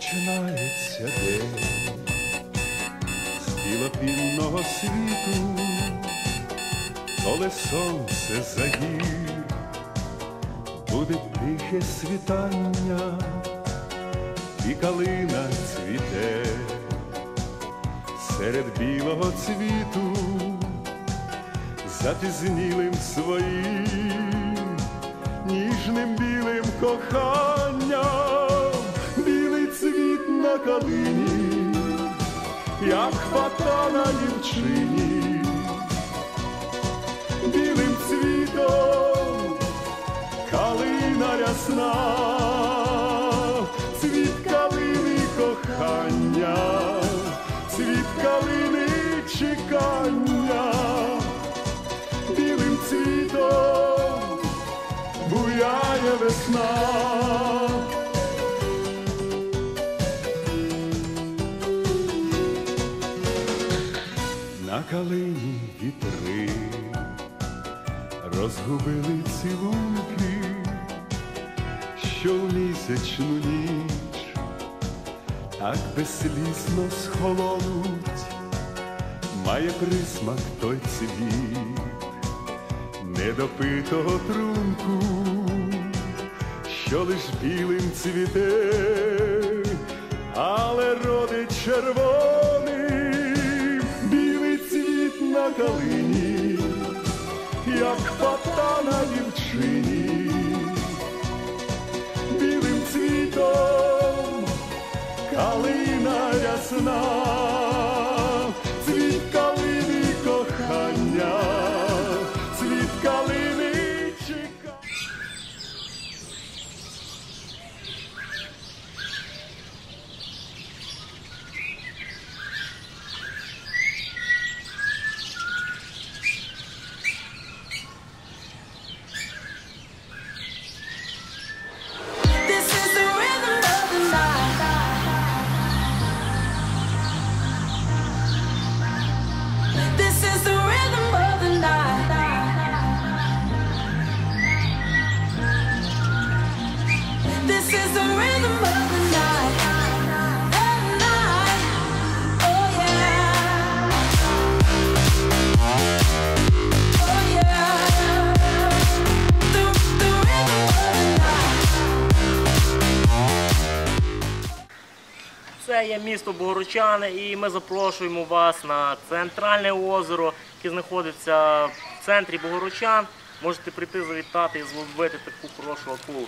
Починається день. З білопінного світу, коли сонце загір, буде тихе світання, і калина цвіте. Серед білого цвіту, запізнілим своїм ніжним білим коханням, як фата на дівчині, білим цвітом калина рясна, цвіт кохання, цвіт чекання, білим цвітом буяє весна. На калині вітри розгубили цілунки, що в місячну ніч так безслісно схолонуть, має присмак той цвіт недопитого трунку, що лиш білим цвіте, але родить червоним, калині, як фата на дівчині, білим цвітом калина ясна, цвіт калини кохання, Є місто Богородчани і ми запрошуємо вас на центральне озеро, яке знаходиться в центрі Богорочан. Можете прийти завітати і зловити таку хорошу акулу.